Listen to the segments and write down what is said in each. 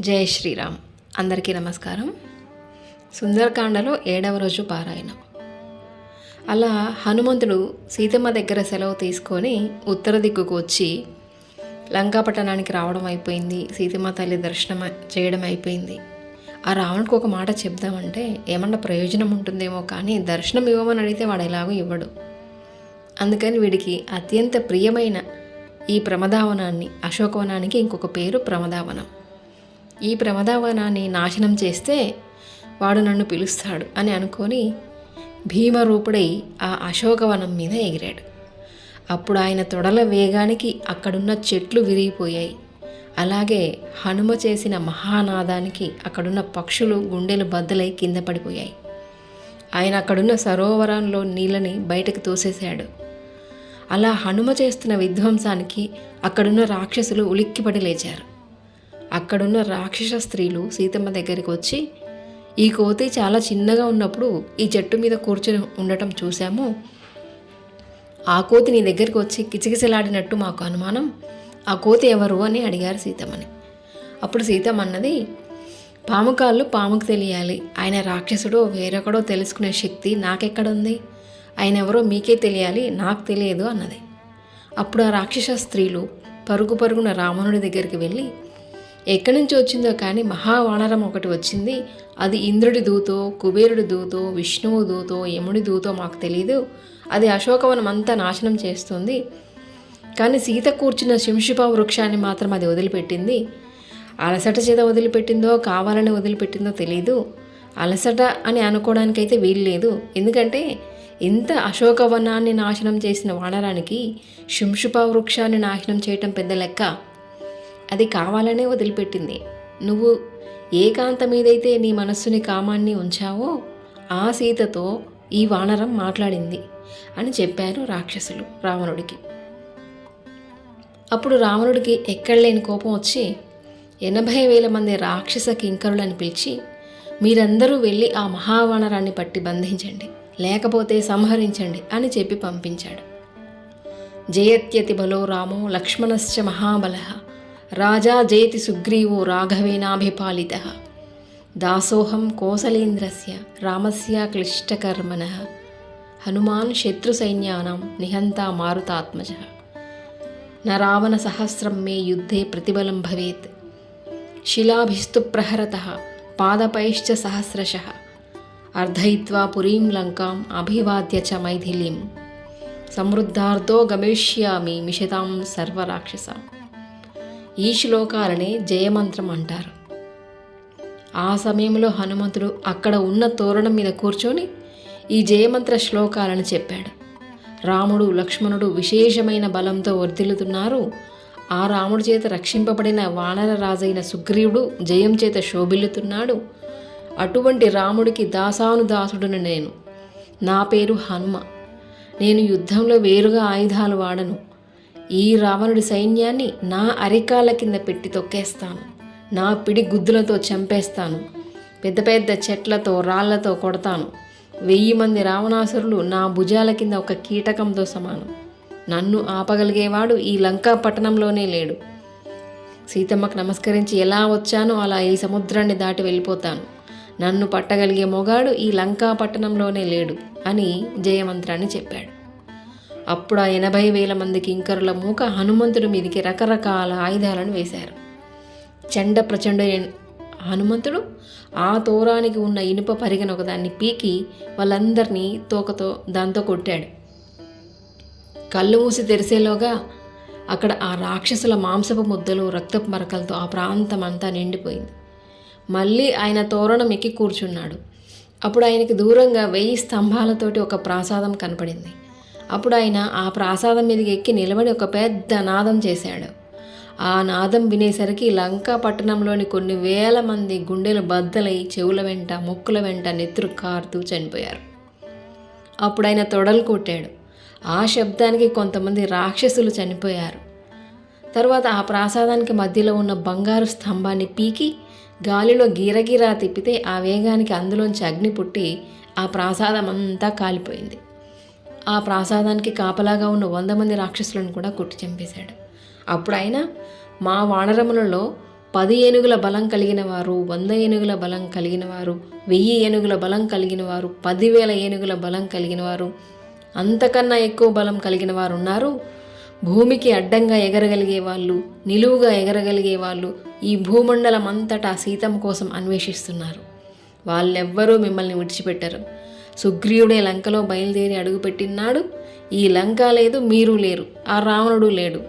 జై శ్రీరామ్. అందరికీ నమస్కారం. సుందరకాండలో ఏడవ రోజు పారాయణం. అలా హనుమంతుడు సీతమ్మ దగ్గర సెలవు తీసుకొని ఉత్తర దిక్కుకు వచ్చి లంకాపట్టణానికి రావడం అయిపోయింది. సీతమ్మ తల్లి దర్శనం చేయడం అయిపోయింది. ఆ రావణ్కు ఒక మాట చెప్దామంటే ఏమన్నా ప్రయోజనం ఉంటుందేమో కానీ దర్శనం ఇవ్వమని అడిగితే వాడు ఎలాగో ఇవ్వడు. అందుకని వీడికి అత్యంత ప్రియమైన ఈ ప్రమదావనాన్ని అశోకవనానికి ఇంకొక పేరు ప్రమదావనం. ఈ ప్రమదావనాన్ని నాశనం చేస్తే వాడు నన్ను పిలుస్తాడు అని అనుకొని భీమరూపుడై ఆ అశోకవనం మీద ఎగిరాడు. అప్పుడు ఆయన తొడల వేగానికి అక్కడున్న చెట్లు విరిగిపోయాయి. అలాగే హనుమ చేసిన మహానాదానికి అక్కడున్న పక్షులు గుండెలు బద్దలై కింద పడిపోయాయి. ఆయన అక్కడున్న సరోవరంలో నీళ్ళని బయటకు తోసేశాడు. అలా హనుమ చేస్తున్న విధ్వంసానికి అక్కడున్న రాక్షసులు ఉలిక్కిపడి లేచారు. అక్కడున్న రాక్షస స్త్రీలు సీతమ్మ దగ్గరికి వచ్చి ఈ కోతి చాలా చిన్నగా ఉన్నప్పుడు ఈ చెట్టు మీద కూర్చొని ఉండటం చూశాము. ఆ కోతి నీ దగ్గరికి వచ్చి కిచకిచలాడినట్టు మాకు అనుమానం. ఆ కోతి ఎవరు? అని అడిగారు సీతమ్మని. అప్పుడు సీతమ్మ అన్నది పాము కాళ్ళు పాముకు తెలియాలి. ఆయన రాక్షసుడో వేరొకడో తెలుసుకునే శక్తి నాకెక్కడుంది? ఆయన ఎవరో మీకే తెలియాలి నాకు తెలియదు అన్నది. అప్పుడు ఆ రాక్షస స్త్రీలు పరుగు పరుగున రావణుడి దగ్గరికి వెళ్ళి ఎక్కడి నుంచి వచ్చిందో కానీ మహావానరం ఒకటి వచ్చింది. అది ఇంద్రుడి దూతో కుబేరుడి దూతో విష్ణువు దూతో యముడి దూతో మాకు తెలియదు అది అశోకవనం అంతా నాశనం చేస్తుంది. కానీ సీత కూర్చున్న శింషిప వృక్షాన్ని మాత్రం అది వదిలిపెట్టింది. అలసట చేత వదిలిపెట్టిందో కావాలని వదిలిపెట్టిందో తెలియదు అలసట అని అనుకోవడానికైతే వీలు లేదు. ఎందుకంటే ఇంత అశోకవనాన్ని నాశనం చేసిన వానరానికి శింషుప వృక్షాన్ని నాశనం చేయటం పెద్ద లెక్క. అది కావాలనే వదిలిపెట్టింది. నువ్వు ఏకాంత మీదైతే నీ మనస్సుని కామాన్ని ఉంచావో ఆ సీతతో ఈ వానరం మాట్లాడింది అని చెప్పారు రాక్షసులు రావణుడికి. అప్పుడు రావణుడికి ఎక్కడలేని కోపం వచ్చి ఎనభై వేల మంది రాక్షస కింకరులను పిలిచి మీరందరూ వెళ్ళి ఆ మహావానరాన్ని పట్టి బంధించండి లేకపోతే సంహరించండి అని చెప్పి పంపించాడు. జయత్యతి బలో రామో లక్ష్మణశ్చ మహాబలహ రాజా జయతి సుగ్రీవో రాఘవేనాభిపాలిత. దాసోహం కోసలేంద్రస్య రామస్య క్లిష్టకర్మణ. హనుమాన్ శత్రుసైన్యానాం నిహంతా మారుతాత్మజ. న రావణ సహస్రం మే యుద్ధే ప్రతిబలం భవేత్. శిలాభిస్తు ప్రహరత పాదపైశ్చ సహస్రశ. అర్ధయిత్వా పురీం లంకాం అభివాద్య చ మైథిలీం. సమృద్ధార్థో గమిష్యామి మిషతాం సర్వరాక్షస. ఈ శ్లోకాలనే జయమంత్రం అంటారు. ఆ సమయంలో హనుమంతుడు అక్కడ ఉన్న తోరణం మీద కూర్చొని ఈ జయమంత్ర శ్లోకాలను చెప్పాడు. రాముడు లక్ష్మణుడు విశేషమైన బలంతో వర్ధిల్లుతున్నారు. ఆ రాముడి చేత రక్షింపబడిన వానర రాజైన సుగ్రీవుడు జయం చేత శోభిల్లుతున్నాడు. అటువంటి రాముడికి దాసానుదాసుడును నేను. నా పేరు హనుమ. నేను యుద్ధంలో వేరుగా ఆయుధాలు వాడను. ఈ రావణుడి సైన్యాన్ని నా అరికాల కింద పెట్టి తొక్కేస్తాను. నా పిడి గుద్దులతో చంపేస్తాను. పెద్ద పెద్ద చెట్లతో రాళ్ళతో కొడతాను. వెయ్యి మంది రావణాసురులు నా భుజాల కింద ఒక కీటకంతో సమానం. నన్ను ఆపగలిగేవాడు ఈ లంకా పట్టణంలోనే లేడు. సీతమ్మకు నమస్కరించి ఎలా వచ్చానో అలా ఈ సముద్రాన్ని దాటి వెళ్ళిపోతాను. నన్ను పట్టగలిగే మొగాడు ఈ లంకా పట్టణంలోనే లేడు అని జయమంత్రాన్ని చెప్పాడు. అప్పుడు ఆ ఎనభై వేల మంది కింకరుల మూక హనుమంతుడి మీదికి రకరకాల ఆయుధాలను వేశారు. చండ ప్రచండ హనుమంతుడు ఆ తోరానికి ఉన్న ఇనుప పరిగణ ఒకదాన్ని పీకి వాళ్ళందరినీ తోకతో దాంతో కొట్టాడు. కళ్ళు మూసి తెరిసేలోగా అక్కడ ఆ రాక్షసుల మాంసపు ముద్దలు రక్తపు మరకలతో ఆ ప్రాంతం అంతా నిండిపోయింది. మళ్ళీ ఆయన తోరణం ఎక్కి కూర్చున్నాడు. అప్పుడు ఆయనకి దూరంగా వెయ్యి స్తంభాలతోటి ఒక ప్రాసాదం కనపడింది. అప్పుడు ఆయన ఆ ప్రాసాదం మీదకి ఎక్కి నిలబడి ఒక పెద్ద నాదం చేశాడు. ఆ నాదం వినేసరికి లంకా పట్టణంలోని కొన్ని వేల మంది గుండెలు బద్దలై చెవుల వెంట ముక్కుల వెంట నెత్తురు కారుతూ చనిపోయారు. అప్పుడు ఆయన తొడలు కొట్టాడు. ఆ శబ్దానికి కొంతమంది రాక్షసులు చనిపోయారు. తర్వాత ఆ ప్రాసాదానికి మధ్యలో ఉన్న బంగారు స్తంభాన్ని పీకి గాలిలో గీరగిరా తిప్పితే ఆ వేగానికి అందులోంచి అగ్ని పుట్టి ఆ ప్రాసాదం అంతా కాలిపోయింది. ఆ ప్రాసాదానికి కాపలాగా ఉన్న వంద మంది రాక్షసులను కూడా కొట్టి చంపేశాడు. అప్పుడు ఆయన మా వానరములలో పది ఏనుగుల బలం కలిగిన వారు వంద ఏనుగుల బలం కలిగిన వారు వెయ్యి ఏనుగుల బలం కలిగిన వారు పదివేల ఏనుగుల బలం కలిగిన వారు అంతకన్నా ఎక్కువ బలం కలిగిన వారు ఉన్నారు భూమికి అడ్డంగా ఎగరగలిగే వాళ్ళు నిలువుగా ఎగరగలిగే వాళ్ళు ఈ భూమండలం అంతటా సీతం కోసం అన్వేషిస్తున్నారు. వాళ్ళెవ్వరూ మిమ్మల్ని విడిచిపెట్టరు. సుగ్రీవుడే లంకలో బయలుదేరి అడుగుపెట్టినాడు ఈ లంక లేదు మీరు లేరు. ఆ రావణుడు లేడు.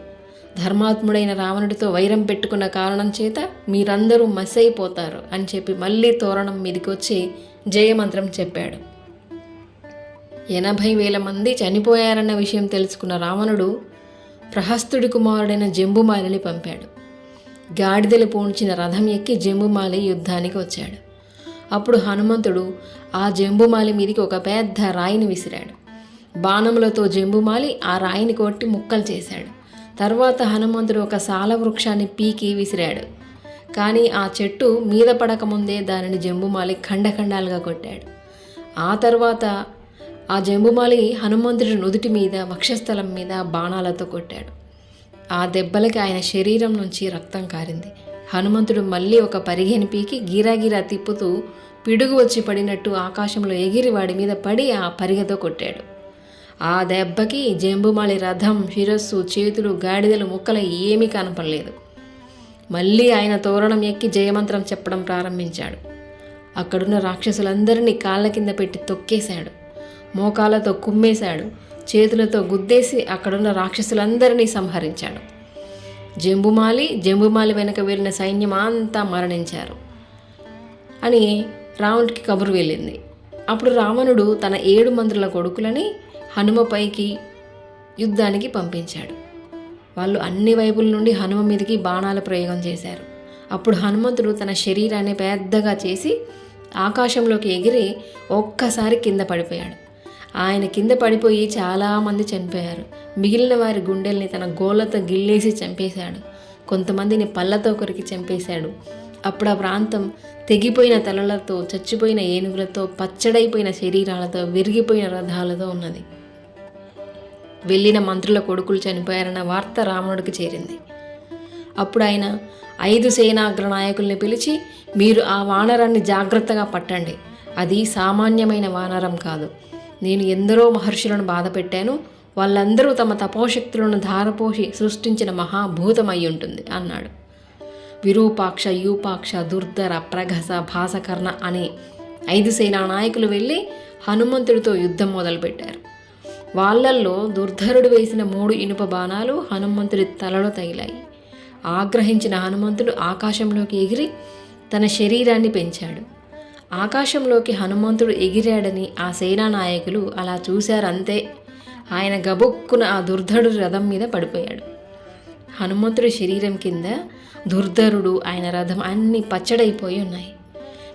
ధర్మాత్ముడైన రావణుడితో వైరం పెట్టుకున్న కారణం చేత మీరందరూ మసైపోతారు అని చెప్పి మళ్ళీ తోరణం మీదకి వచ్చి జయమంత్రం చెప్పాడు. ఎనభై వేల మంది చనిపోయారన్న విషయం తెలుసుకున్న రావణుడు ప్రహస్తుడి కుమారుడైన జంబుమాలిని పంపాడు. గాడిదలు పూడ్చిన రథం ఎక్కి జంబుమాలి యుద్ధానికి వచ్చాడు. అప్పుడు హనుమంతుడు ఆ జంబుమాలి మీదికి ఒక పెద్ద రాయిని విసిరాడు. బాణములతో జంబుమాలి ఆ రాయిని కొట్టి ముక్కలు చేశాడు. తర్వాత హనుమంతుడు ఒక సాల వృక్షాన్ని పీకి విసిరాడు. కానీ ఆ చెట్టు మీద పడకముందే దానిని జంబుమాలి ఖండఖండాలుగా కొట్టాడు. ఆ తర్వాత ఆ జంబుమాలి హనుమంతుడి నుదుటి మీద వక్షస్థలం మీద బాణాలతో కొట్టాడు. ఆ దెబ్బలకి ఆయన శరీరం నుంచి రక్తం కారింది. హనుమంతుడు మళ్ళీ ఒక పరిగెని పీకి గీరాగీరా తిప్పుతూ పిడుగు వచ్చి పడినట్టు ఆకాశంలో ఎగిరి వాడి మీద పడి ఆ పరిగెతో కొట్టాడు. ఆ దెబ్బకి జంబుమాళి రథం శిరస్సు చేతులు గాడిదలు ముక్కలు ఏమీ కనపడలేదు. మళ్ళీ ఆయన తోరణం ఎక్కి జయమంత్రం చెప్పడం ప్రారంభించాడు. అక్కడున్న రాక్షసులందరినీ కాళ్ళ కింద పెట్టి తొక్కేశాడు. మోకాలతో కుమ్మేశాడు. చేతులతో గుద్దేసి అక్కడున్న రాక్షసులందరినీ సంహరించాడు. జంబుమాలి జంబుమాలి వెనక వెళ్ళిన సైన్యం అంతా మరణించారు. అని రావణుడికి కబురు వెళ్ళింది. అప్పుడు రావణుడు తన ఏడు మంత్రుల కొడుకులని హనుమపైకి యుద్ధానికి పంపించాడు. వాళ్ళు అన్ని వైపుల నుండి హనుమ మీదకి బాణాల ప్రయోగం చేశారు. అప్పుడు హనుమంతుడు తన శరీరాన్ని పెద్దగా చేసి ఆకాశంలోకి ఎగిరి ఒక్కసారి కింద పడిపోయాడు. ఆయన కింద పడిపోయి చాలామంది చనిపోయారు మిగిలిన వారి గుండెల్ని తన గోళ్ళతో గిల్లేసి చంపేశాడు. కొంతమందిని పళ్ళతో కొరికి చంపేశాడు. అప్పుడు ఆ ప్రాంతం తెగిపోయిన తలలతో చచ్చిపోయిన ఏనుగులతో పచ్చడైపోయిన శరీరాలతో విరిగిపోయిన రథాలతో ఉన్నది. వెళ్ళిన మంత్రుల కొడుకులు చనిపోయారన్న వార్త రావణుడికి చేరింది. అప్పుడు ఆయన ఐదు సేనాగ్ర నాయకుల్ని పిలిచి మీరు ఆ వానరాన్ని జాగ్రత్తగా పట్టండి. అది సామాన్యమైన వానరం కాదు. నేను ఎందరో మహర్షులను బాధపెట్టాను వాళ్ళందరూ తమ తపోశక్తులను ధారపోసి సృష్టించిన మహాభూతమై ఉంటుంది అన్నాడు. విరూపాక్ష యూపాక్ష దుర్ధర ప్రఘస భాసకర్ణ అనే ఐదు సేనా నాయకులు వెళ్ళి హనుమంతుడితో యుద్ధం మొదలుపెట్టారు. వాళ్ళల్లో దుర్ధరుడు వేసిన మూడు ఇనుప బాణాలు హనుమంతుడి తలలో తగిలాయి. ఆగ్రహించిన హనుమంతుడు ఆకాశంలోకి ఎగిరి తన శరీరాన్ని పెంచాడు. ఆకాశంలోకి హనుమంతుడు ఎగిరాడని ఆ సేనా నాయకులు అలా చూశారంతే. ఆయన గబుక్కున ఆ దుర్ధరుడు రథం మీద పడిపోయాడు. హనుమంతుడి శరీరం కింద దుర్ధరుడు ఆయన రథం అన్ని పచ్చడైపోయి ఉన్నాయి.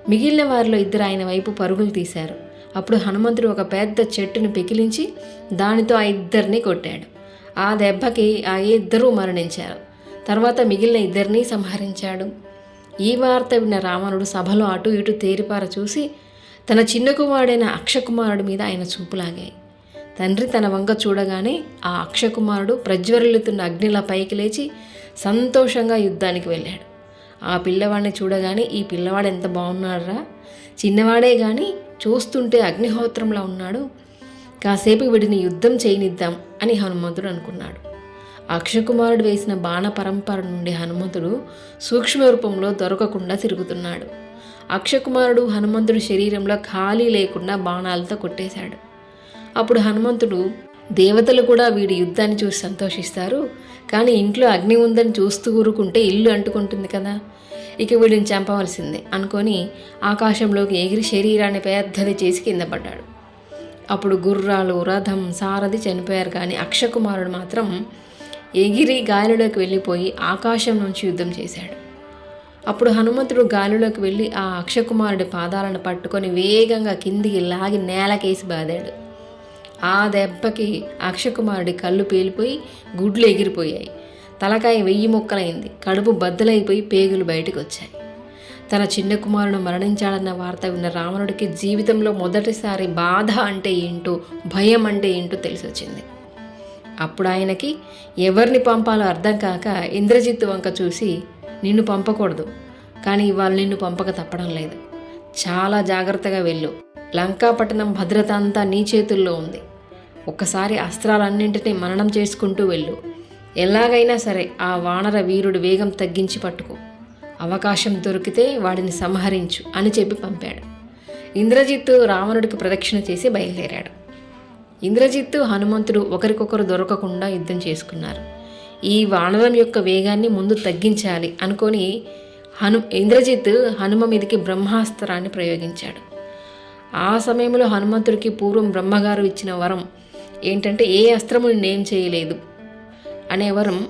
మిగిలిన వారిలో ఇద్దరు ఆయన వైపు పరుగులు తీశారు. అప్పుడు హనుమంతుడు ఒక పెద్ద చెట్టును పికిలించి దానితో ఆ ఇద్దరిని కొట్టాడు. ఆ దెబ్బకి ఆ ఇద్దరూ మరణించారు. తర్వాత మిగిలిన ఇద్దరిని సంహరించాడు. ఈ వార్త విన్న రావణుడు సభలో అటు ఇటు తేరిపార చూసి తన చిన్న కుమారుడైన అక్షకుమారుడి మీద ఆయన చూపులాగాయి. తండ్రి తన వంక చూడగానే ఆ అక్షకుమారుడు ప్రజ్వరిల్లుతున్న అగ్నిలా పైకి లేచి సంతోషంగా యుద్ధానికి వెళ్ళాడు. ఆ పిల్లవాడిని చూడగానే ఈ పిల్లవాడు ఎంత బాగున్నాడురా. చిన్నవాడే కానీ చూస్తుంటే అగ్నిహోత్రంలా ఉన్నాడు. కాసేపు వీడిని యుద్ధం చేయనిద్దాం అని హనుమంతుడు అనుకున్నాడు. అక్షకుమారుడు వేసిన బాణ పరంపర నుండి హనుమంతుడు సూక్ష్మ రూపంలో దొరకకుండా తిరుగుతున్నాడు. అక్షకుమారుడు హనుమంతుడి శరీరంలో ఖాళీ లేకుండా బాణాలతో కొట్టేశాడు. అప్పుడు హనుమంతుడు దేవతలు కూడా వీడి యుద్ధాన్ని చూసి సంతోషిస్తారు. కానీ ఇంట్లో అగ్ని ఉందని చూస్తూ ఊరుకుంటే ఇల్లు అంటుకుంటుంది కదా. ఇక వీడిని చంపవలసిందే అనుకొని ఆకాశంలోకి ఎగిరి శరీరాన్ని పెద్దది చేసి కింద పడ్డాడు. అప్పుడు గుర్రాలు రథం సారథి చనిపోయారు కానీ అక్షకుమారుడు మాత్రం ఎగిరి గాలిలోకి వెళ్ళిపోయి ఆకాశం నుంచి యుద్ధం చేశాడు. అప్పుడు హనుమంతుడు గాలిలోకి వెళ్ళి ఆ అక్షకుమారుడి పాదాలను పట్టుకొని వేగంగా కిందికి లాగి నేలకేసి బాదాడు. ఆ దెబ్బకి అక్షకుమారుడి కళ్ళు పేలిపోయి గుడ్లు ఎగిరిపోయాయి. తలకాయ వెయ్యి మొక్కలైంది. కడుపు బద్దలైపోయి పేగులు బయటకు వచ్చాయి తన చిన్న కుమారుడు మరణించాడన్న వార్త విన్న రావణుడికి జీవితంలో మొదటిసారి బాధ అంటే ఏంటో భయం అంటే ఏంటో తెలిసి వచ్చింది అప్పుడు ఆయనకి ఎవరిని పంపాలో అర్థం కాక ఇంద్రజిత్తు వంక చూసి నిన్ను పంపకూడదు. కానీ ఇవాళ నిన్ను పంపక తప్పడం లేదు. చాలా జాగ్రత్తగా వెళ్ళు. లంకాపట్టణం భద్రత అంతా నీ చేతుల్లో ఉంది. ఒక్కసారి అస్త్రాలన్నింటినీ మననం చేసుకుంటూ వెళ్ళు. ఎలాగైనా సరే ఆ వానర వీరుడు వేగం తగ్గించి పట్టుకో. అవకాశం దొరికితే వాడిని సంహరించు అని చెప్పి పంపాడు. ఇంద్రజిత్తు రావణుడికి ప్రదక్షిణ చేసి బయలుదేరాడు. ఇంద్రజిత్తు హనుమంతుడు ఒకరికొకరు దొరకకుండా యుద్ధం చేసుకున్నారు. ఈ వానరం యొక్క వేగాన్ని ముందు తగ్గించాలి అనుకొని హను ఇంద్రజిత్ హనుమ మీదకి బ్రహ్మాస్త్రాన్ని ప్రయోగించాడు. ఆ సమయంలో హనుమంతుడికి పూర్వం బ్రహ్మగారు ఇచ్చిన వరం ఏంటంటే ఏ అస్త్రము నేనేం చేయలేదు అనే వరం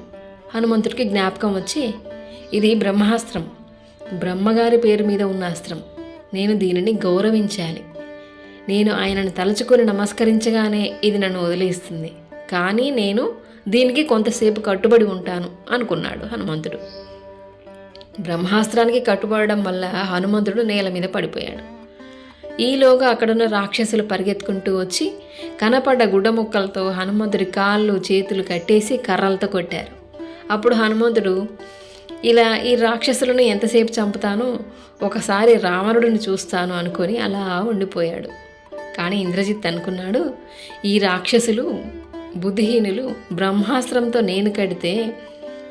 హనుమంతుడికి జ్ఞాపకం వచ్చి ఇది బ్రహ్మాస్త్రం. బ్రహ్మగారి పేరు మీద ఉన్న అస్త్రం. నేను దీనిని గౌరవించాలి. నేను ఆయనను తలుచుకుని నమస్కరించగానే ఇది నన్ను వదిలేస్తుంది. కానీ నేను దీనికి కొంతసేపు కట్టుబడి ఉంటాను అనుకున్నాడు హనుమంతుడు. బ్రహ్మాస్త్రానికి కట్టుబడడం వల్ల హనుమంతుడు నేల మీద పడిపోయాడు. ఈలోగా అక్కడున్న రాక్షసులు పరిగెత్తుకుంటూ వచ్చి కనపడ్డ గుడ్డ ముక్కలతో హనుమంతుడి కాళ్ళు చేతులు కట్టేసి కర్రలతో కొట్టారు. అప్పుడు హనుమంతుడు ఇలా ఈ రాక్షసులను ఎంతసేపు చంపుతానో? ఒకసారి రావణుడిని చూస్తాను అనుకొని అలా ఉండిపోయాడు. కానీ ఇంద్రజిత్ అనుకున్నాడు ఈ రాక్షసులు బుద్ధిహీనులు బ్రహ్మాస్త్రంతో నేను కడితే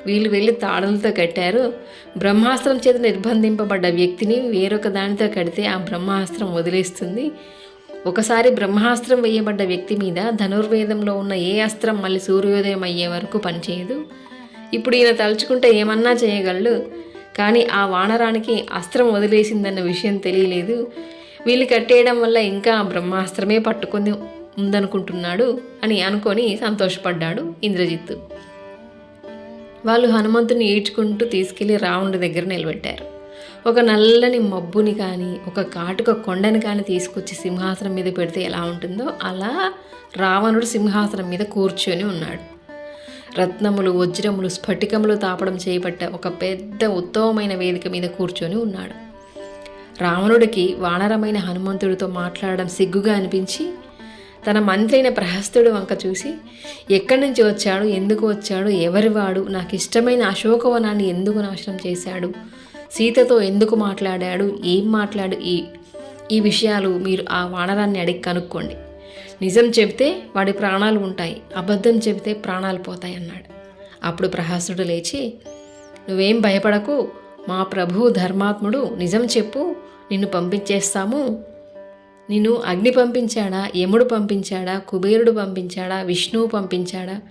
వీళ్ళు వెళ్ళి తాడులతో కట్టారు. బ్రహ్మాస్త్రం చేత నిర్బంధింపబడ్డ వ్యక్తిని వేరొక దానితో కడితే ఆ బ్రహ్మాస్త్రం వదిలేస్తుంది. ఒకసారి బ్రహ్మాస్త్రం వేయబడ్డ వ్యక్తి మీద ధనుర్వేదంలో ఉన్న ఏ అస్త్రం మళ్ళీ సూర్యోదయం అయ్యే వరకు పనిచేయదు. ఇప్పుడు ఈయన తలుచుకుంటే ఏమన్నా చేయగలడు. కానీ ఆ వానరానికి అస్త్రం వదిలేసిందన్న విషయం తెలియలేదు. వీళ్ళు కట్టేయడం వల్ల ఇంకా బ్రహ్మాస్త్రమే పట్టుకొని ఉందనుకుంటున్నాడు అని అనుకొని సంతోషపడ్డాడు ఇంద్రజిత్తు. వాళ్ళు హనుమంతుని ఈడ్చుకుంటూ తీసుకెళ్ళి రావణుడి దగ్గర నిలబెట్టారు. ఒక నల్లని మబ్బుని కానీ ఒక కాటుక కొండని కానీ తీసుకొచ్చి సింహాసనం మీద పెడితే ఎలా ఉంటుందో అలా రావణుడు సింహాసనం మీద కూర్చొని ఉన్నాడు. రత్నములు వజ్రములు స్ఫటికములు తాపడం చేయబట్ట ఒక పెద్ద ఉత్తమమైన వేదిక మీద కూర్చొని ఉన్నాడు. రావణుడికి వానరమైన హనుమంతుడితో మాట్లాడడం సిగ్గుగా అనిపించి తన మంత్రైన ప్రహస్తుడు వంక చూసి ఎక్కడి నుంచి వచ్చాడు? ఎందుకు వచ్చాడు? ఎవరివాడు నాకు ఇష్టమైన అశోకవనాన్ని ఎందుకు నాశనం చేశాడు? సీతతో ఎందుకు మాట్లాడాడు? ఏం మాట్లాడు? ఈ ఈ విషయాలు మీరు ఆ వానరాన్ని అడిగి కనుక్కోండి. నిజం చెబితే వాడి ప్రాణాలు ఉంటాయి. అబద్ధం చెబితే ప్రాణాలు పోతాయి అన్నాడు. అప్పుడు ప్రహాసుడు లేచి నువ్వేం భయపడకు. మా ప్రభువు ధర్మాత్ముడు నిజం చెప్పు నిన్ను పంపించేస్తాము. నిన్ను అగ్ని పంపించాడా యముడు పంపించాడా కుబేరుడు పంపించాడా విష్ణువు పంపించాడా?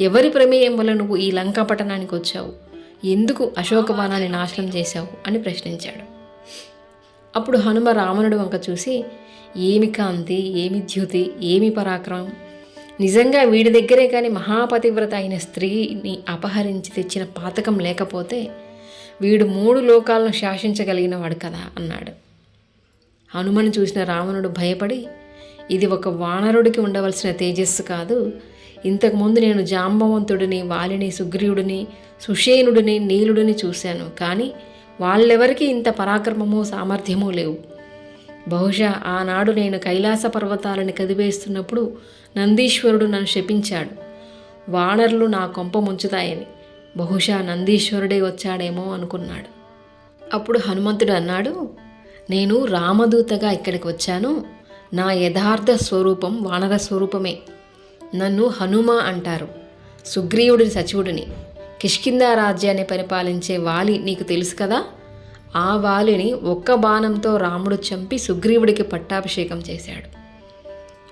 ఎవరి ప్రమేయం వల్ల నువ్వు ఈ లంకా పట్టణానికి వచ్చావు? ఎందుకు అశోకవనాన్ని నాశనం చేశావు? అని ప్రశ్నించాడు. అప్పుడు హనుమ రావణుడు వంక చూసి ఏమి కాంతి ఏమి ద్యుతి ఏమి పరాక్రమం? నిజంగా వీడి దగ్గరే కానీ మహాపతివ్రత అయిన స్త్రీని అపహరించి తెచ్చిన పాతకం లేకపోతే వీడు మూడు లోకాలను శాసించగలిగిన వాడు కదా అన్నాడు. హనుమని చూసిన రావణుడు భయపడి ఇది ఒక వానరుడికి ఉండవలసిన తేజస్సు కాదు. ఇంతకుముందు నేను జాంబవంతుడిని వాలిని సుగ్రీవుడిని సుషేనుడిని నీలుడిని చూశాను. కానీ వాళ్ళెవరికి ఇంత పరాక్రమము సామర్థ్యము లేవు. బహుశా ఆనాడు నేను కైలాస పర్వతాలని కదివేస్తున్నప్పుడు నందీశ్వరుడు నన్ను శపించాడు. వానరులు నా కొంప ముంచుతాయని. బహుశా నందీశ్వరుడే వచ్చాడేమో అనుకున్నాడు. అప్పుడు హనుమంతుడు అన్నాడు నేను రామదూతగా ఇక్కడికి వచ్చాను. నా యథార్థ స్వరూపం వానర స్వరూపమే. నన్ను హనుమ అంటారు సుగ్రీవుడి సచివుడిని. కిష్కిందా రాజ్యాన్ని పరిపాలించే వాలి నీకు తెలుసు కదా? ఆ వాలిని ఒక్క బాణంతో రాముడు చంపి సుగ్రీవుడికి పట్టాభిషేకం చేశాడు.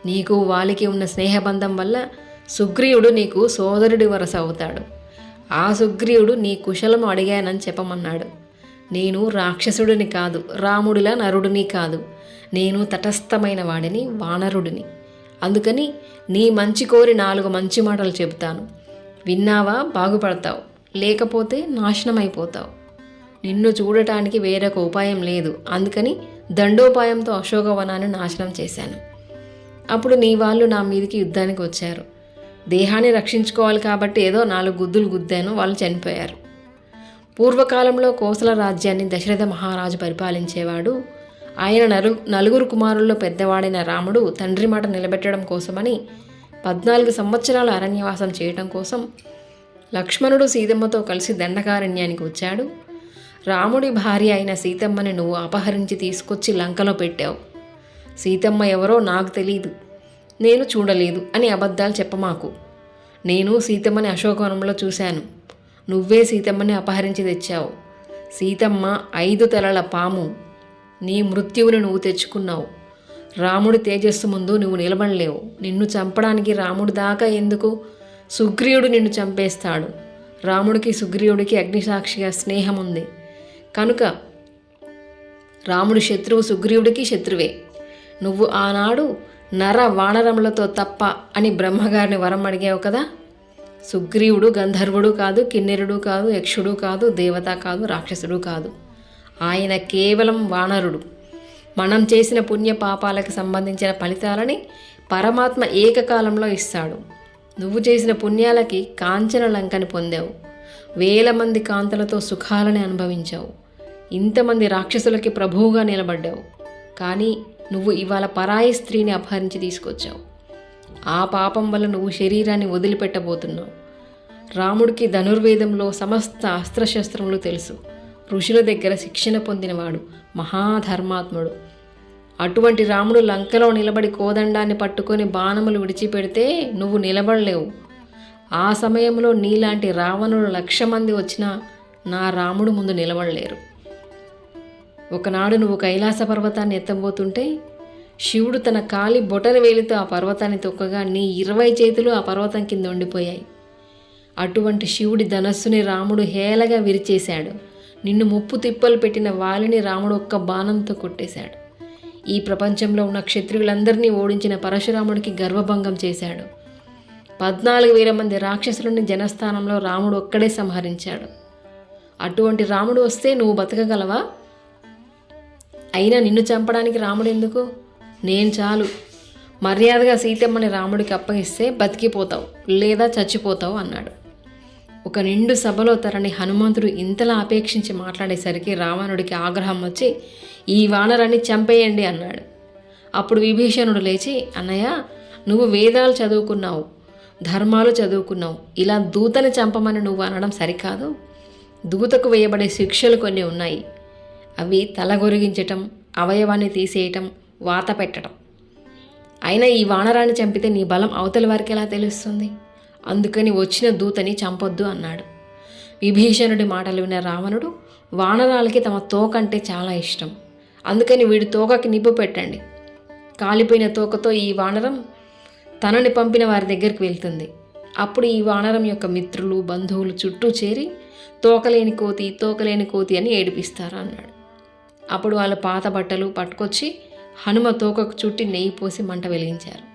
నీకు వాలికి ఉన్న స్నేహబంధం వల్ల సుగ్రీవుడు నీకు సోదరుడి వరస అవుతాడు. ఆ సుగ్రీవుడు నీ కుశలము అడిగానని చెప్పమన్నాడు. నేను రాక్షసుడిని కాదు రాముడిలా నరుడిని కాదు. నేను తటస్థమైన వాడిని వానరుడిని. అందుకని నీ మంచి కోరి నాలుగు మంచి మాటలు చెబుతాను. విన్నావా? బాగుపడతావు. లేకపోతే నాశనమైపోతావు. నిన్ను చూడటానికి వేరొక ఉపాయం లేదు. అందుకని దండోపాయంతో అశోకవనాన్ని నాశనం చేశాను. అప్పుడు నీ వాళ్ళు నా మీదకి యుద్ధానికి వచ్చారు. దేహాన్ని రక్షించుకోవాలి కాబట్టి ఏదో నాలుగు గుద్దులు గుద్దాను వాళ్ళు చనిపోయారు. పూర్వకాలంలో కోసల రాజ్యాన్ని దశరథ మహారాజు పరిపాలించేవాడు. ఆయన నలు నలుగురు కుమారుల్లో పెద్దవాడైన రాముడు తండ్రి మాట నిలబెట్టడం కోసమని పద్నాలుగు సంవత్సరాల అరణ్యవాసం చేయటం కోసం లక్ష్మణుడు సీతమ్మతో కలిసి దండకారణ్యానికి వచ్చాడు. రాముడి భార్య అయిన సీతమ్మని నువ్వు అపహరించి తీసుకొచ్చి లంకలో పెట్టావు. సీతమ్మ ఎవరో నాకు తెలియదు నేను చూడలేదు అని అబద్ధాలు చెప్పమాకు. నేను సీతమ్మని అశోకవనంలో చూశాను. నువ్వే సీతమ్మని అపహరించి తెచ్చావు. సీతమ్మ ఐదు తలల పాము. నీ మృత్యువుని నువ్వు తెచ్చుకున్నావు. రాముడి తేజస్సు ముందు నువ్వు నిలబడలేవు. నిన్ను చంపడానికి రాముడి దాకా ఎందుకు? సుగ్రీవుడు నిన్ను చంపేస్తాడు. రాముడికి సుగ్రీవుడికి అగ్నిసాక్షిగా స్నేహం ఉంది కనుక రాముడి శత్రువు సుగ్రీవుడికి శత్రువే. నువ్వు ఆనాడు నర వానరములతో తప్ప అని బ్రహ్మగారిని వరం అడిగావు కదా? సుగ్రీవుడు గంధర్వుడు కాదు కిన్నెరుడు కాదు యక్షుడు కాదు దేవత కాదు రాక్షసుడు కాదు. ఆయన కేవలం వానరుడు. మనం చేసిన పుణ్య పాపాలకు సంబంధించిన ఫలితాలని పరమాత్మ ఏకకాలంలో ఇస్తాడు. నువ్వు చేసిన పుణ్యాలకి కాంచన లంకని పొందావు. వేల మంది కాంతలతో సుఖాలని అనుభవించావు. ఇంతమంది రాక్షసులకి ప్రభువుగా నిలబడ్డావు. కానీ నువ్వు ఇవాళ పరాయి స్త్రీని అపహరించి తీసుకొచ్చావు. ఆ పాపం వల్ల నువ్వు శరీరాన్ని వదిలిపెట్టబోతున్నావు. రాముడికి ధనుర్వేదంలో సమస్త అస్త్రశస్త్రములు తెలుసు. ఋషుల దగ్గర శిక్షణ పొందినవాడు మహాధర్మాత్ముడు. అటువంటి రాముడు లంకలో నిలబడి కోదండాన్ని పట్టుకొని బాణములు విడిచిపెడితే నువ్వు నిలబడలేవు. ఆ సమయంలో నీలాంటి రావణుడు లక్ష మంది వచ్చినా నా రాముడు ముందు నిలబడలేరు. ఒకనాడు నువ్వు కైలాస పర్వతాన్ని ఎత్తబోతుంటే శివుడు తన కాలి బొటన వేలితో ఆ పర్వతాన్ని తొక్కగా నీ ఇరవై చేతులు ఆ పర్వతం కింద ఉండిపోయాయి. అటువంటి శివుడి ధనస్సుని రాముడు హేళగా విరిచేశాడు. నిన్ను ముప్పు తిప్పలు పెట్టిన వాలిని రాముడు ఒక్క బాణంతో కొట్టేశాడు. ఈ ప్రపంచంలో ఉన్న క్షత్రియులందరినీ ఓడించిన పరశురాముడికి గర్వభంగం చేశాడు. పద్నాలుగు వేల మంది రాక్షసులని జనస్థానంలో రాముడు ఒక్కడే సంహరించాడు. అటువంటి రాముడు వస్తే నువ్వు బతకగలవా? అయినా నిన్ను చంపడానికి రాముడు ఎందుకు నేను చాలు. మర్యాదగా సీతమ్మని రాముడికి అప్పగిస్తే బతికిపోతావు లేదా చచ్చిపోతావు అన్నాడు. ఒక నిండు సభలో తరని హనుమంతుడు ఇంతలా అపేక్షించి మాట్లాడేసరికి రావణుడికి ఆగ్రహం వచ్చి ఈ వానరాన్ని చంపేయండి అన్నాడు. అప్పుడు విభీషణుడు లేచి అన్నయ్య నువ్వు వేదాలు చదువుకున్నావు ధర్మాలు చదువుకున్నావు ఇలా దూతని చంపమని నువ్వు అనడం సరికాదు. దూతకు వేయబడే శిక్షలు కొన్ని ఉన్నాయి. అవి తల గొరిగించటం అవయవాన్ని తీసేయటం వాత పెట్టడం అయినా ఈ వానరాన్ని చంపితే నీ బలం అవతలి వారికి ఎలా తెలుస్తుంది? అందుకని వచ్చిన దూతని చంపొద్దు అన్నాడు. విభీషణుడి మాటలు విన్న రావణుడు వానరాలకి తమ తోకంటే చాలా ఇష్టం. అందుకని వీడి తోకకి నిప్పు పెట్టండి. కాలిపోయిన తోకతో ఈ వానరం తనని పంపిన వారి దగ్గరికి వెళ్తుంది. అప్పుడు ఈ వానరం యొక్క మిత్రులు బంధువులు చుట్టూ చేరి తోకలేని కోతి తోకలేని కోతి అని ఏడిపిస్తారు అన్నాడు. అప్పుడు వాళ్ళ పాత బట్టలు పట్టుకొచ్చి హనుమ తోకకు చుట్టి నెయ్యి పోసి మంట వెలిగించారు.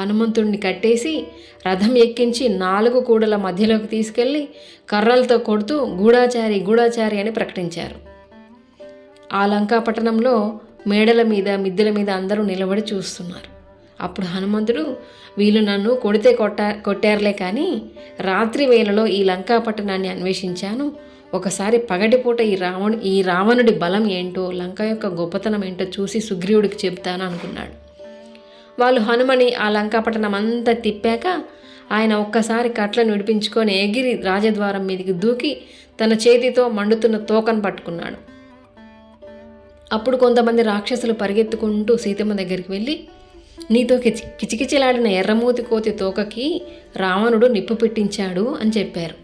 హనుమంతుడిని కట్టేసి రథం ఎక్కించి నాలుగు కూడల మధ్యలోకి తీసుకెళ్ళి కర్రలతో కొడుతూ గూఢాచారి గూఢాచారి అని ప్రకటించారు. ఆ లంకాపట్టణంలో మేడల మీద మిద్దెల మీద అందరూ నిలబడి చూస్తున్నారు. అప్పుడు హనుమంతుడు వీళ్ళు నన్ను కొడితే కొట్ట కొట్టారులే కానీ రాత్రి వేళలో ఈ లంకాపట్టణాన్ని అన్వేషించాను. ఒకసారి పగటిపూట ఈ రావణు ఈ రావణుడి బలం ఏంటో లంక యొక్క గొప్పతనం ఏంటో చూసి సుగ్రీవుడికి చెప్తాను అనుకున్నాడు. వాళ్ళు హనుమని ఆ లంకాపట్టణం అంతా తిప్పాక ఆయన ఒక్కసారి కట్లను విడిపించుకొని ఎగిరి రాజద్వారం మీదకి దూకి తన చేతితో మండుతున్న తోకను పట్టుకున్నాడు. అప్పుడు కొంతమంది రాక్షసులు పరిగెత్తుకుంటూ సీతమ్మ దగ్గరికి వెళ్ళి నీతో కిచి కిచికిచిలాడిన ఎర్రమూతి కోతి తోకకి రావణుడు నిప్పు పెట్టించాడు అని చెప్పారు.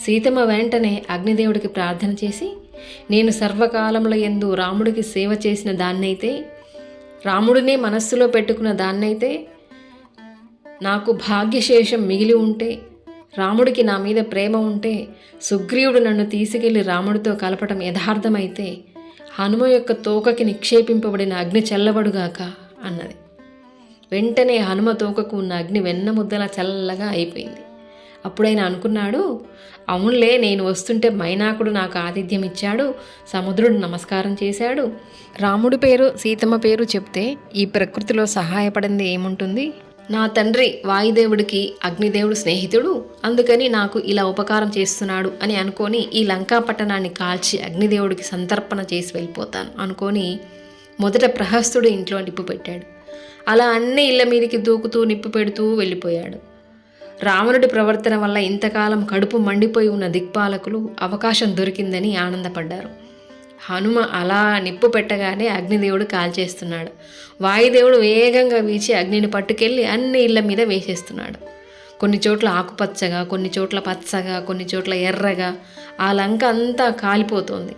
సీతమ్మ వెంటనే అగ్నిదేవుడికి ప్రార్థన చేసి నేను సర్వకాలంలో ఎందు రాముడికి సేవ చేసిన దాన్నైతే రాముడినే మనస్సులో పెట్టుకున్న దాన్నైతే నాకు భాగ్యశేషం మిగిలి ఉంటే రాముడికి నా మీద ప్రేమ ఉంటే సుగ్రీవుడు నన్ను తీసుకెళ్ళి రాముడితో కలపటం యథార్థమైతే హనుమ యొక్క తోకకి నిక్షేపింపబడిన అగ్ని చల్లబడుగాక అన్నది. వెంటనే హనుమ తోకకు ఉన్న అగ్ని వెన్న ముద్దలా చల్లగా అయిపోయింది. అప్పుడైనా అనుకున్నాడు అవునులే నేను వస్తుంటే మైనాకుడు నాకు ఆతిథ్యం ఇచ్చాడు సముద్రుడు నమస్కారం చేశాడు. రాముడు పేరు సీతమ్మ పేరు చెప్తే ఈ ప్రకృతిలో సహాయపడింది ఏముంటుంది? నా తండ్రి వాయుదేవుడికి అగ్నిదేవుడు స్నేహితుడు అందుకని నాకు ఇలా ఉపకారం చేస్తున్నాడు అని అనుకొని ఈ లంకా పట్టణాన్ని కాల్చి అగ్నిదేవుడికి సంతర్పణ చేసి వెళ్ళిపోతాను అనుకొని మొదట ప్రహస్తుడు ఇంట్లో నిప్పు పెట్టాడు. అలా అన్ని ఇళ్ళ మీదకి దూకుతూ నిప్పు పెడుతూ వెళ్ళిపోయాడు. రావణుడి ప్రవర్తన వల్ల ఇంతకాలం కడుపు మండిపోయి ఉన్న దిక్పాలకులు అవకాశం దొరికిందని ఆనందపడ్డారు. హనుమ అలా నిప్పు పెట్టగానే అగ్నిదేవుడు కాల్చేస్తున్నాడు వాయుదేవుడు వేగంగా వీచి అగ్నిని పట్టుకెళ్ళి అన్ని ఇళ్ళ మీద వేసేస్తున్నాడు. కొన్ని చోట్ల ఆకుపచ్చగా కొన్ని చోట్ల పచ్చగా కొన్ని చోట్ల ఎర్రగా ఆ లంక అంతా కాలిపోతోంది.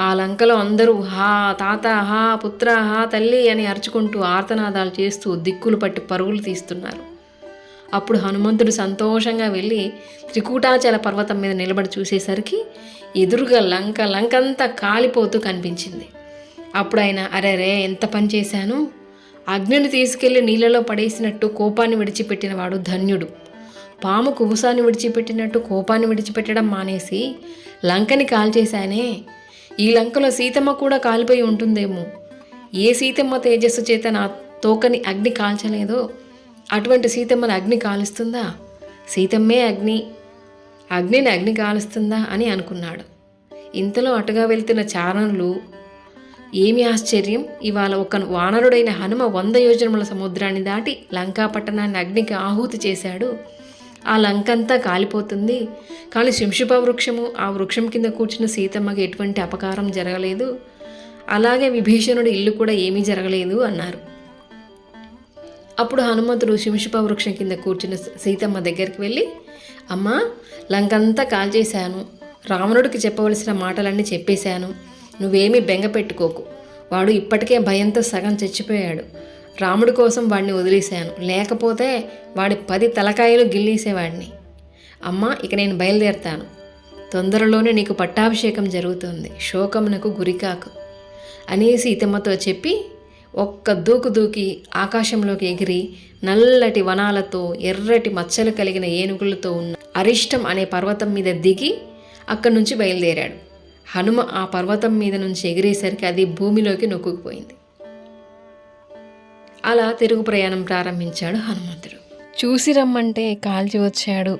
ఆ లంకలో అందరూ హా తాత హా పుత్ర హా తల్లి అని అరుచుకుంటూ ఆర్తనాదాలు చేస్తూ దిక్కులు పట్టి పరుగులు తీస్తున్నారు. అప్పుడు హనుమంతుడు సంతోషంగా వెళ్ళి త్రికూటాచల పర్వతం మీద నిలబడి చూసేసరికి ఎదురుగా లంక లంకంతా కాలిపోతూ కనిపించింది. అప్పుడు ఆయన అరే రే ఎంత పని చేశాను? అగ్నిని తీసుకెళ్ళి నీళ్ళలో పడేసినట్టు కోపాన్ని విడిచిపెట్టిన వాడు ధన్యుడు. పాము కుబుసాన్ని విడిచిపెట్టినట్టు కోపాన్ని విడిచిపెట్టడం మానేసి లంకని కాల్చేశానే. ఈ లంకలో సీతమ్మ కూడా కాలిపోయి ఉంటుందేమో? ఏ సీతమ్మ తేజస్సు చేత నా తోకని అగ్ని కాల్చలేదో? అటువంటి సీతమ్మను అగ్ని కాలుస్తుందా? సీతమ్మే అగ్ని అగ్నిని అగ్ని కాలుస్తుందా అని అనుకున్నాడు. ఇంతలో అటుగా వెళ్తున్న చారణులు ఏమి ఆశ్చర్యం? ఇవాళ ఒక వానరుడైన హనుమ వంద యోజనముల సముద్రాన్ని దాటి లంకా పట్టణాన్ని అగ్నికి ఆహుతి చేశాడు. ఆ లంకంతా కాలిపోతుంది. కానీ శింషుప వృక్షము ఆ వృక్షం కింద కూర్చున్న సీతమ్మకి ఎటువంటి అపకారం జరగలేదు. అలాగే విభీషణుడి ఇల్లు కూడా ఏమీ జరగలేదు అన్నారు. అప్పుడు హనుమంతుడు శింషుప వృక్షం కింద కూర్చున్న సీతమ్మ దగ్గరికి వెళ్ళి అమ్మ లంకంతా కాల్చేశాను రావణుడికి చెప్పవలసిన మాటలన్నీ చెప్పేశాను. నువ్వేమీ బెంగ పెట్టుకోకు. వాడు ఇప్పటికే భయంతో సగం చచ్చిపోయాడు. రాముడి కోసం వాడిని వదిలేశాను. లేకపోతే వాడి పది తలకాయలు గిల్లీసేవాడిని. అమ్మ ఇక నేను బయలుదేరతాను. తొందరలోనే నీకు పట్టాభిషేకం జరుగుతుంది. శోకమునకు గురికాకు. అని సీతమ్మతో చెప్పి ఒక్క దూకు దూకి ఆకాశంలోకి ఎగిరి నల్లటి వనాలతో ఎర్రటి మచ్చలు కలిగిన ఏనుగులతో ఉన్న అరిష్టం అనే పర్వతం మీద దిగి అక్కడి నుంచి బయలుదేరాడు. హనుమ ఆ పర్వతం మీద నుంచి ఎగిరేసరికి అది భూమిలోకి నొక్కుకుపోయింది. అలా తిరుగు ప్రయాణం ప్రారంభించాడు హనుమంతుడు. చూసి రమ్మంటే కాల్చి వచ్చాడు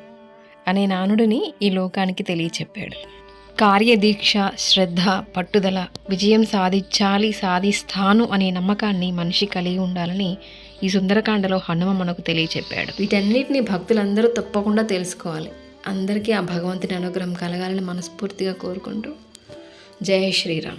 అనే నానుడిని ఈ లోకానికి తెలియచెప్పాడు. కార్యదీక్ష శ్రద్ధ పట్టుదల విజయం సాధించాలి సాధిస్తాను అనే నమ్మకాన్ని మనిషి కలిగి ఉండాలని ఈ సుందరకాండలో హనుమ మనకు తెలియచెప్పాడు. వీటన్నిటిని భక్తులందరూ తప్పకుండా తెలుసుకోవాలి. అందరికీ ఆ భగవంతుని అనుగ్రహం కలగాలని మనస్ఫూర్తిగా కోరుకుంటూ జయ శ్రీరామ్.